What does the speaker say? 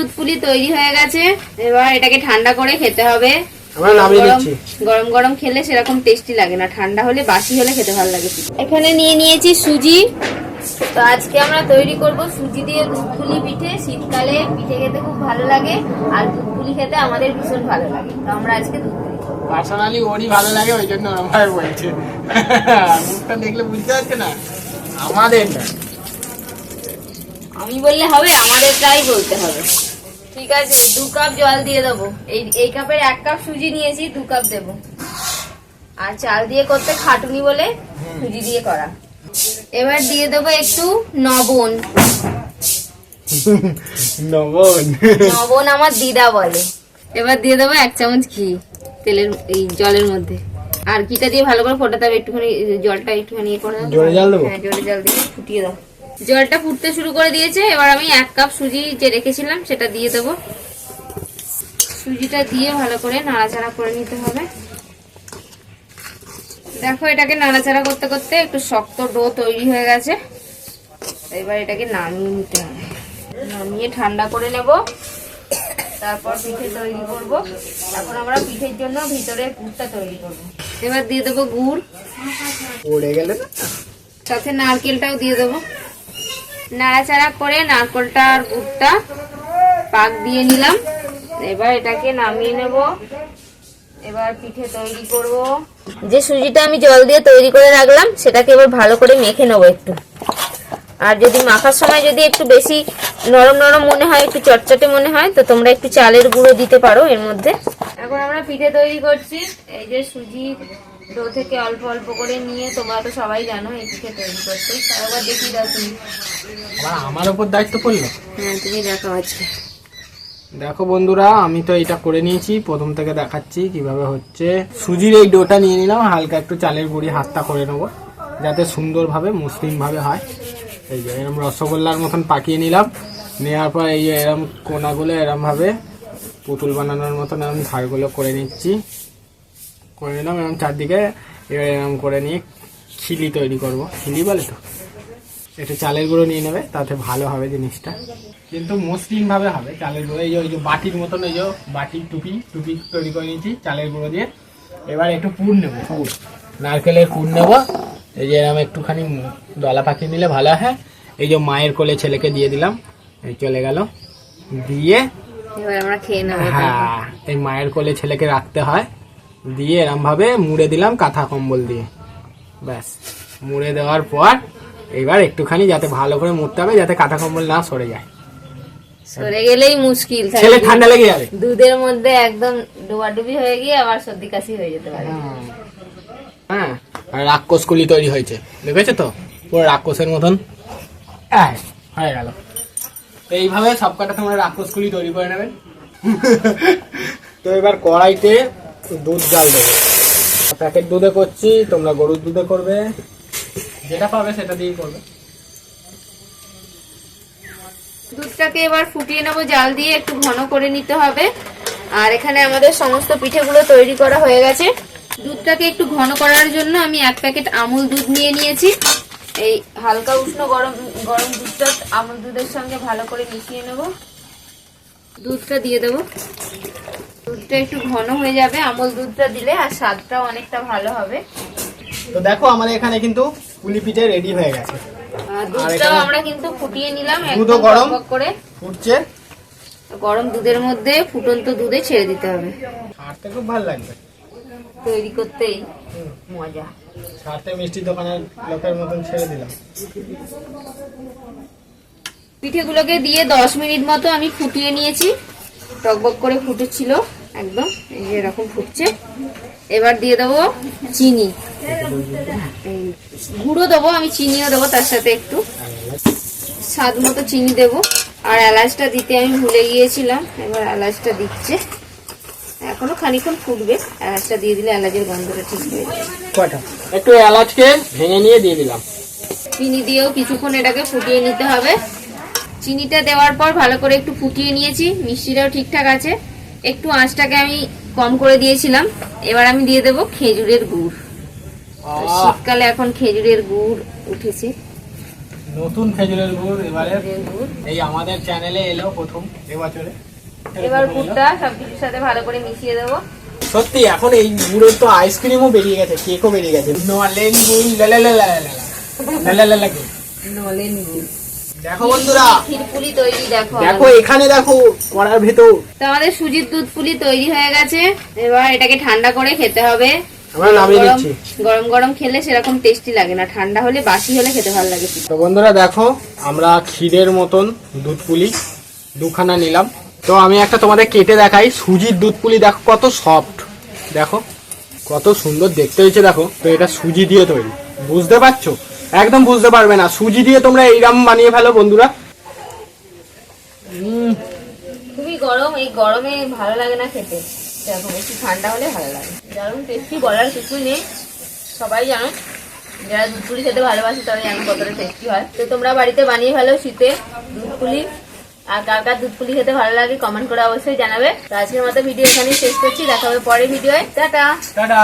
দুধ পুলি তৈরি হয়ে গেছে। এবার এটাকে ঠান্ডা করে খেতে হবে। গরম গরম গরম খেলে সেরকম টেস্টি লাগে না। ঠান্ডা হলে বাসি হলে খেতে ভালো লাগে। এখানে নিয়ে নিয়েছি সুজি। তো আজকে আমরা তৈরি করব সুজি দিয়ে দুধ পুলি পিঠে। শীতকালে পিঠে খেতে খুব ভালো লাগে আর দুধ পুলি খেতে আমাদের ভীষণ ভালো লাগে। তো আমরা আজকে দুধ পার্সোনালি ওরই ভালো লাগে ওই জন্য আমার বলছে। মুখটা দেখলে বুঝতে পারছে না। আমাদের আমি বললে হবে আমাদের প্রায় বলতে হবে। ঠিক আছে দু কাপ জল দিয়ে দেবো। এই এই কাপের এক কাপ সুজি নিয়েছি দু কাপ দেবো। আর চাল দিয়ে করতে খাটুনি বলে সুজি দিয়ে করা। এবার দিয়ে দেবো একটু নবন। নবন। নবন আমার দিদা বলে। এবার দিয়ে দেবো এক চামচ ঘি তেলের এই জলের মধ্যে। আর ঘিটা দিয়ে ভালো করে ফোটাতে হবে একটুখানি জলটা একটুখানি করে দাও। জোরে জল দেবো? হ্যাঁ জোরে জল দিয়ে ফুটিয়ে দাও। জলটা ফুটতে শুরু করে দিয়েছে এবার আমি এক কাপ সুজি যে রেখেছিলাম সেটা দিয়ে দেবো। সুজিটা দিয়ে ভালো করে নাড়াচাড়া করে নিতে হবে। দেখো এটাকে নাড়াচাড়া করতে করতে একটু শক্ত ডো তৈরি হয়ে গেছে। এবার এটাকে নামিয়ে নিতে হবে। নামিয়ে ঠান্ডা করে নেব। তারপর পিঠে তৈরি করব। এখন আমরা পিঠের জন্য ভিতরে পুরটা তৈরি করব। এবার দিয়ে দেবো গুড়। পড়ে গেলে সাথে নারকেলটাও দিয়ে দেবো। নাড়াচাড়া করে নারকেলটা আর গুড়টা পাক দিয়ে নিলাম। এবার এটাকে নামিয়ে নেব। এবার পিঠে তৈরি করব। যে সুজিটা আমি জল দিয়ে তৈরি করে রাখলাম, সেটাকে এবার ভালো করে মেখে নেব একটু। আর যদি মাখার সময় যদি একটু বেশি নরম নরম মনে হয়, একটু চটচটে মনে হয়, তো তোমরা একটু চালের গুঁড়ো দিতে পারো এর মধ্যে। এখন আমরা পিঠে তৈরি করছি। এই যে সুজি ডো থেকে অল্প অল্প করে নিয়ে তোমরা তো সবাই জানো এই পিঠে তৈরি করতে। একবার দেখিয়ে দাও তুমি। আমার উপর দায়িত্ব পড়ল? হ্যাঁ তুমি দেখো আজকে। দেখো বন্ধুরা আমি তো এটা করে নিয়েছি। প্রথম থেকে দেখাচ্ছি কীভাবে হচ্ছে। সুজির এই ডোটা নিয়ে নিলাম। হালকা একটু চালের গুঁড়ি হাতটা করে নেব যাতে সুন্দরভাবে মসৃণ ভাবে হয়। এই যে এরকম রসগোল্লার মতন পাকিয়ে নিলাম। নেওয়ার পর এই যে এরকম কোনাগুলো এরমভাবে পুতুল বানানোর মতন এরকম ধারগুলো করে নিচ্ছি। করে নিলাম এরকম চারদিকে এবার এরকম করে নিয়ে খিলি তৈরি করব। খিলি বলে তো? একটু চালের গুঁড়ো নিয়ে নেবে তাতে ভালো হবে জিনিসটা। কিন্তু মসৃণ ভাবে হবে চালের গুঁড়ো। এই যে ওই যে বাটির মতন ওই যে বাটির টুপি টুপি তৈরি করে নিয়েছি চালের গুঁড়ো দিয়ে। এবার একটু পুর নেব। পুর। নারকেলের পুর নেব। এই যে এরকম একটুখানি দলা পাকিয়ে নিলে ভালো হয়। এই যে মায়ের কোলে ছেলেকে দিয়ে দিলাম। এই চলে গেল। দিয়ে এবার আমরা খেয়ে নেব হ্যাঁ এই মায়ের কোলে ছেলেকে রাখতে হয়। দিয়ে এরম ভাবে মুড়ে দিলাম কাঁথা কম্বল দিয়ে। ব্যাস মুড়ে দেওয়ার পর এবার একটুখানি যাতে ভালো করে মুড়তে হবে যাতে কাঁথা কম্বল না সরে যায়। সরে গেলেই মুশকিল ছেলে ঠান্ডা লেগে যাবে। দুধের মধ্যে একদম ডুবাডুবি হয়ে গিয়ে আবার সর্দি কাশি হয়ে যেতে পারে। হ্যাঁ। আর রাক্ষস কুলি তৈরি হয়েছে। দেখেছ তো? পুরো রাক্ষসের মতন। হয়ে গেল। তো এইভাবে সব কটা তোমরা রাক্ষস কুলি তৈরি করে নেবেন তো এবার কড়াইতে দুধ জাল দেবো। প্যাকেট দুধে করছি, তোমরা গরুর দুধে করবে। যেটা পাবে সেটা দিয়েই করবে। দুধটাকে এবার ফুটিয়ে নেব, জাল দিয়ে একটু ঘন করে নিতে হবে। আর এখানে আমাদের সমস্ত পিঠেগুলো তৈরি করা হয়ে গেছে। দুধটাকে একটু ঘন করার জন্য আমি এক প্যাকেট আমুল দুধ নিয়ে নিয়েছি। এই হালকা উষ্ণ গরম গরম দুধটা আমুল দুধের সঙ্গে ভালো করে মিশিয়ে নেব। দুধটা দিয়ে দেবো। দুধটা একটু ঘন হয়ে যাবে আমল দুধটা দিলে আর স্বাদটাও অনেকটা ভালো হবে। তো দেখো আমাদের এখানে কিন্তু পুলি পিঠে রেডি হয়ে গেছে। আর দুধটাও আমরা কিন্তু ফুটিয়ে নিলাম দুধও গরম? করে। ফুটছে। গরম দুধের মধ্যে ফুটন্ত দুধে ছেড়ে দিতে হবে। ছাড়তে খুব ভালো লাগবে। তৈরি করতেই মজা। ছাড়তে মিষ্টি দোকানের লোকের মতন ছেড়ে দিলাম। পিঠেগুলোকে দিয়ে দশ মিনিট মতো আমি ফুটিয়ে নিয়েছি। টকবক করে ফুটেছিল। একদম এই যে এরকম ফুটছে। এবার দিয়ে দেবো চিনি। গুঁড়ো দেবো আমি চিনিও দেবো তার সাথে একটু। স্বাদ মতো চিনি দেবো। আর এলাচটা দিতে আমি ভুলে গিয়েছিলাম এবার এলাচটা দিচ্ছে। এখনও খানিক্ষণ ফুটবে এলাচটা দিয়ে দিলে এলাচের গন্ধটা ঠিক হয়ে যাবে। একটু এলাচকে ভেঙে নিয়ে দিয়ে দিলাম। চিনি দিয়েও কিছুক্ষণ এটাকে ফুটিয়ে নিতে হবে। চিনিটা দেওয়ার পর ভালো করে একটু ফুটিয়ে নিয়েছি মিষ্টিটাও ঠিকঠাক আছে। একটু আঁচটাকে আমি কম করে দিয়েছিলাম এবার আমি দিয়ে দেবো খেজুরের গুড় শীতকালে এখন খেজুরের গুড় উঠেছে নতুন খেজুরের গুড় এবারে এই আমাদের চ্যানেলে এলো প্রথম এবছরে এবার। গুড়টা সবকিছুর সাথে ভালো করে মিশিয়ে দেবো সত্যি এখন এই গুড়ের তো আইসক্রিমও বেরিয়ে গেছে কেকও বেরিয়ে গেছে নলেন গুড় গুড়। নলেন গুড় দেখো বন্ধুরা। ক্ষীরপুলি তৈরি দেখো। দেখো এখানে দেখো কড়ার ভেতর। তো আমাদের সুজির দুধ পুলি তৈরি হয়ে গেছে। এবার এটাকে ঠান্ডা করে খেতে হবে। আমরা নামিয়ে গরম দিচ্ছি গরম গরম খেলে সেরকম টেস্টি লাগে না। ঠান্ডা হলে বাসি হলে খেতে ভালো লাগে। তো বন্ধুরা দেখো আমরা ক্ষীরের মতন দুধ পুলি দুখানা নিলাম। তো আমি একটা তোমাদের কেটে দেখাই। সুজির দুধ পুলি দেখো কত সফট দেখো কত সুন্দর দেখতে হয়েছে দেখো। তো এটা সুজি দিয়ে তৈরি। বুঝতে পারছ? একদম বুঝতে পারবে না। সুজি দিয়ে তোমরা এইরাম বানিয়ে ফেলো বন্ধুরা। খুবই গরম। এই গরমে ভালো লাগে না খেতে। এরকম একটু ঠান্ডা হলে ভালো লাগে। যেরকম টেস্টি বলার কিছু নেই। সবাই জানো যারা দুধ পুলি খেতে ভালোবাসে তারা জানো কতটা টেস্টি হয়। তো তোমরা বাড়িতে বানিয়ে ফেলো শীতে দুধ পুলি আর কার কার দুধ পুলি খেতে ভালো লাগে কমেন্ট করে অবশ্যই জানাবে। তো আজকের মতো ভিডিও এখানেই শেষ করছি। দেখা হবে পরের ভিডিওয়। টাটা! টাটা!